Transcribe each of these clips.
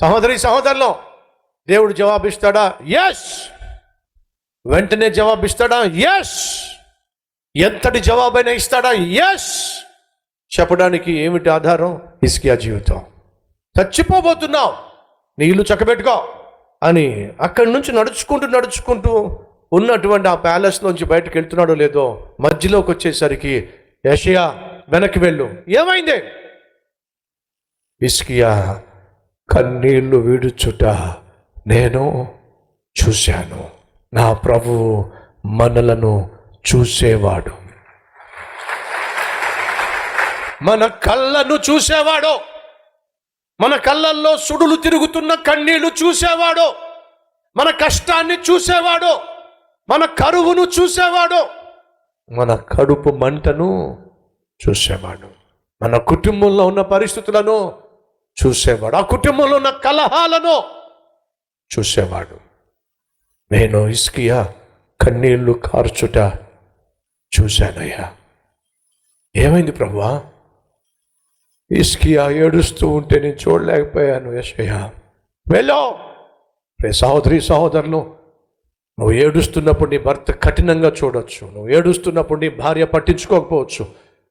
సహోదరి సహోదరులు దేవుడు జవాబిస్తాడా? ఎస్ వెంటనే జవాబిస్తాడా? ఎస్ ఎంతటి జవాబైనా ఇస్తాడా? ఎస్ చెప్పడానికి ఏమిటి ఆధారం? ఇస్కియా జీవితం. చచ్చిపోబోతున్నావు నీ ఇల్లు చక్కబెట్టుకో అని అక్కడి నుంచి నడుచుకుంటూ నడుచుకుంటూ ఉన్నటువంటి ఆ ప్యాలెస్ నుంచి బయటకు వెళ్తున్నాడో లేదో మధ్యలోకి వచ్చేసరికి యషయా వెనక్కి వెళ్ళు. ఏమైంది? ఇస్కియా కన్నీళ్ళు విడుచుట నేను చూశాను. నా ప్రభువు మనలను చూసేవాడు. మన కళ్ళను చూసేవాడు. మన కళ్ళల్లో సుడులు తిరుగుతున్న కన్నీళ్ళు చూసేవాడు. మన కష్టాన్ని చూసేవాడు. మన కరువును చూసేవాడు. మన కడుపు మంటను చూసేవాడు. మన కుటుంబంలో ఉన్న పరిస్థితులను చూసేవాడు. ఆ కుటుంబంలో ఉన్న కలహాలను చూసేవాడు. నేను ఇస్కియా కన్నీళ్ళు కార్చుట చూశానయ్యా. ఏమైంది ప్రభువా? ఇస్కియా ఏడుస్తూ ఉంటే నేను చూడలేకపోయాను యశయ్య వెళ్ళో! రే సహోదరి సహోదరులు నువ్వు ఏడుస్తున్నప్పుడు నీ భర్త కఠినంగా చూడొచ్చు. నువ్వు ఏడుస్తున్నప్పుడు నీ భార్య పట్టించుకోకపోవచ్చు.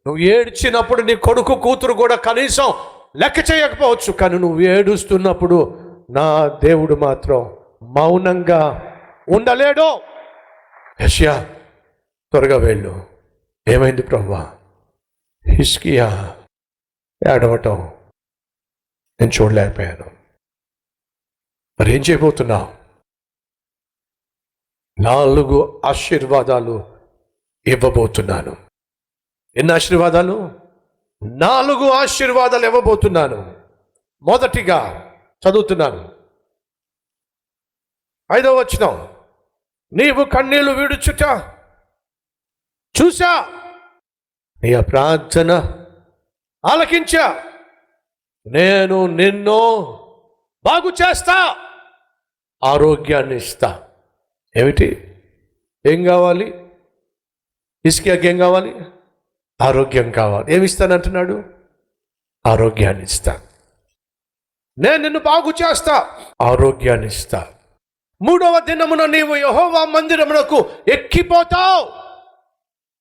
నువ్వు ఏడ్చినప్పుడు నీ కొడుకు కూతురు కూడా కనీసం లెక్క చేయకపోవచ్చు కానీ నువ్వు ఏడుస్తున్నప్పుడు నా దేవుడు మాత్రం మౌనంగా ఉండలేడు. యష్యా త్వరగా వెళ్ళు. ఏమైంది ప్రభా హిస్కియా ఏడవటం నేను చూడలేకపోయాను. మరి ఏం చేయబోతున్నావు? నాలుగు ఆశీర్వాదాలు ఇవ్వబోతున్నాను. ఎన్ని ఆశీర్వాదాలు? నాలుగు ఆశీర్వాదాలు ఇవ్వబోతున్నాను. మొదటిగా చదువుతున్నాను. ఐదవ వచ్చిన నీవు కన్నీళ్ళు విడుచుట చూసా నీ ప్రార్థన ఆలకించా నేను నిన్ను బాగు చేస్తా ఆరోగ్యాన్ని ఇస్తా. ఏమిటి? ఏం కావాలి? ఇసుకకి ఏం కావాలి? ఆరోగ్యం కావాలి. ఏమి ఇస్తానంటున్నాడు ఆరోగ్యాన్ని ఇస్తా నేను నిన్ను బాగు చేస్తా. ఆరోగ్యాన్ని ఇస్తా మూడవ దినమున నీవు యహోవా మందిరమునకు ఎక్కిపోతావు.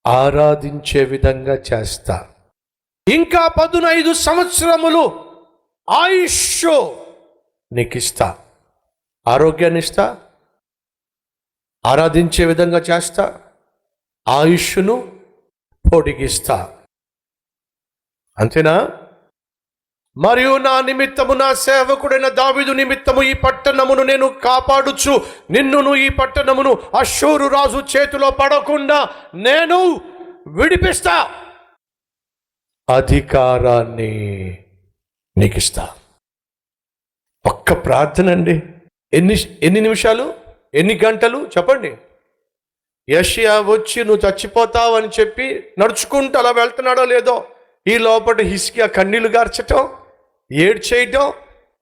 ఆరాధించే విధంగా చేస్తా. ఇంకా పదునైదు సంవత్సరములు ఆయుష్ నీకు ఇస్తా ఆరోగ్యాన్ని ఇస్తా ఆరాధించే విధంగా చేస్తా. ఆయుష్ను పొడిగిస్తా. అంతేనా? మరియు నా నిమిత్తము నా సేవకుడైన దావిదు నిమిత్తము ఈ పట్టణమును నేను కాపాడుచు. నిన్నును ఈ పట్టణమును అశూరు రాజు చేతిలో పడకుండా నేను విడిపిస్తా. అధికారాన్ని నీకు ఇస్తా ఒక్క ప్రార్థన అండి. ఎన్ని ఎన్ని నిమిషాలు? ఎన్ని గంటలు? చెప్పండి. యషియా వచ్చి నువ్వు చచ్చిపోతావని చెప్పి నడుచుకుంటూ అలా వెళ్తున్నాడో లేదో? ఈ లోపల హిస్కియా కన్నీళ్ళు గార్చటం ఏడ్ చేయటం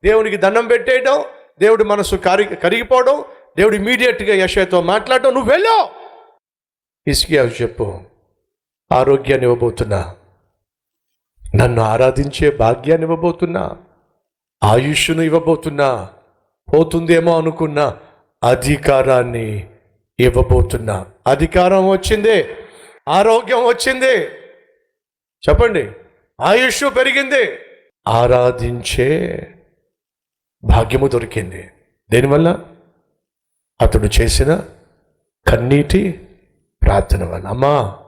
దేవునికి దండం పెట్టేయటం దేవుడి మనసు కరి కరిగిపోవడం దేవుడు ఇమీడియట్గా యషయతో మాట్లాడటం నువ్వు వెళ్ళావు హిస్కియా చెప్పు ఆరోగ్యాన్ని ఇవ్వబోతున్నా. నన్ను ఆరాధించే భాగ్యాన్ని ఇవ్వబోతున్నా. ఆయుష్ను ఇవ్వబోతున్నా. పోతుందేమో అనుకున్నా అధికారాన్ని ఇవ్వబోతున్నా. అధికారం వచ్చింది ఆరోగ్యం వచ్చింది. చెప్పండి ఆయుష్ పెరిగింది. ఆరాధించే భాగ్యము దొరికింది. దేనివల్ల? అతడు చేసిన కన్నీటి ప్రార్థన వల్ల. అమ్మా